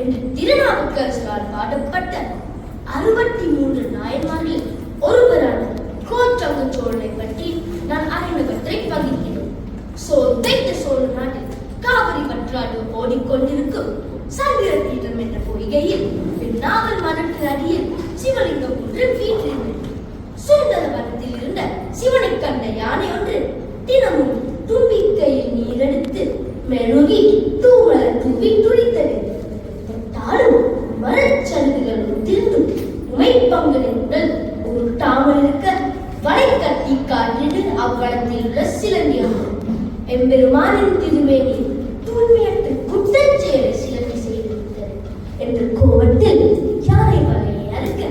என்று திருநாவுக்கரசரால் பாடப்பட்ட அறுபத்தி மூன்று நாயன்மாரில் ஒருவரான கோற்றங்கு சோழனை பற்றி நான் அறிந்தவற்றை பகிர்கிறேன். சோ தைத்த சோழ நாட்டில் காவிரி பற்றாடு ஓடிக்கொண்டிருக்கும் சந்திர தீர்த்தம் என்ற பொய்கையில் நாவல் மரத்தின் அடியில் சிவலிங்கம் ஒன்று வீற்றிருந்தது. சுந்தர வனத்தில் இருந்த சிவனை கண்ட யானை ஒன்று தினமும் தும்பிக்கையில் நீரெடுத்து மெழுகி தூவல தூவி துடித்தது. தொட்டாலும் மரச்சருகுகள் உதிர்ந்து உமைப்பங்களின் உடல் உருட்டாமல் இருக்க வலை கட்டி காட்டிடு அவ்வளத்தில் உள்ள சிலந்தியம். எம்பெருமானின் திருமேனி தூய்மையற்ற குற்றச்செயலை சிலந்தி செய்திருந்தது என்று கோபத்தில் யானை வலையை அறுக்க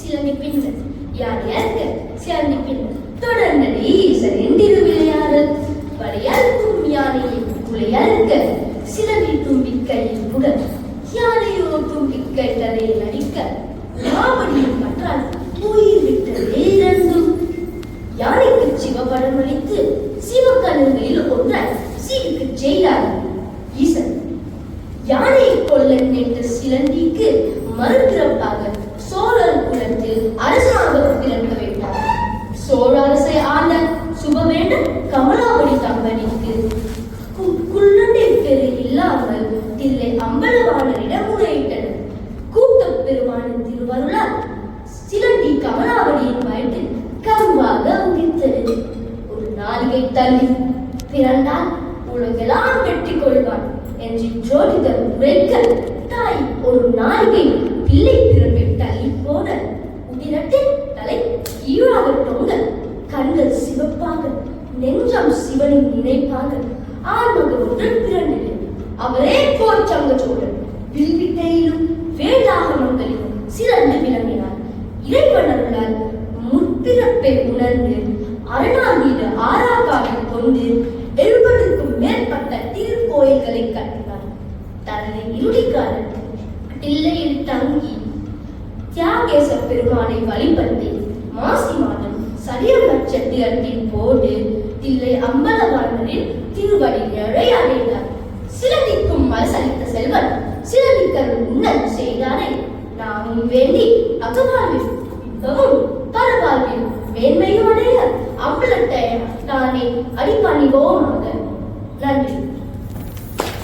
சிலந்தி பின்னர் யானை அறுக்க சிலந்தி பின்னர் தொடர்ந்தது ஈசனின் திருவிளையாடல் வலையறுக்கும் யானையை குலையறுக்க சிலந்தி தும்பிக்கையில் புக யானையோ யானைக்கு சிவபடம் அளித்து ஒன்றாய் சீருக்கு செய்தார் ஈசன் யானையை கொல்ல நின்ற சிலந்திக்கு மறுபிறப்பாக சோழர் குலத்தில் அரசனாக பிறக்க வேண்டார் சோழ அரசை ஆண்ட சுபவேண்ட கமலாவதி தம்பதிக்கு கு- பெரு இல்லாமல் தில்லை அம்பலவாணரிடம் முறையிட்டனர். கூட்டப் பெருமானின் திருவருளால் சிலந்தி கமலாவடியின் வயிற்றில் நாளிகை தள்ளி பிறந்தால் உலகெல்லாம் வெற்றி கொள்வான் என்று ஜோதிடர் உரைக்க தாய் ஒரு நாய்கை பிள்ளை பிறப்பை தள்ளி போட உதிரத்தின் தலை கீழாக தொங்க கண்கள் சிவப்பாக நெஞ்சம் சிவனின் நினைப்பாக ஆண்மகன் ஒன்று பிறந்தது அவரே போர் சங்க சோழன் வில்வித்தையிலும் வேதாகமங்களிலும் சிறந்து விளங்கினார். இறைவனர்களால் முற்பிறப்பை உணர்ந்து அரணார் மீது கொண்டு எழுபதுக்கும் மேற்பட்ட திருக்கோயில்களை கட்டினார். தனது இறுதிக்காலம் தில்லையில் தங்கி தியாகேச பெருமானை வழிபட்டு மாசி மாதம் சரிய நட்சத்திரத்தின் போது தில்லை அம்பலவாணரின் திருவடி நிழலை அடைந்தார் சிலதிக்கும் மலசளித்த செல்வன் சிலதிக்கர் உன்னல் செய்தாரை. நாமும் வேண்டி அகவாழ்வில் மிகவும் பரவாழ்வில் வேண்மையும் அடைய அம்பலத்தை தானே அடிப்பணிவோமாக. நன்றி.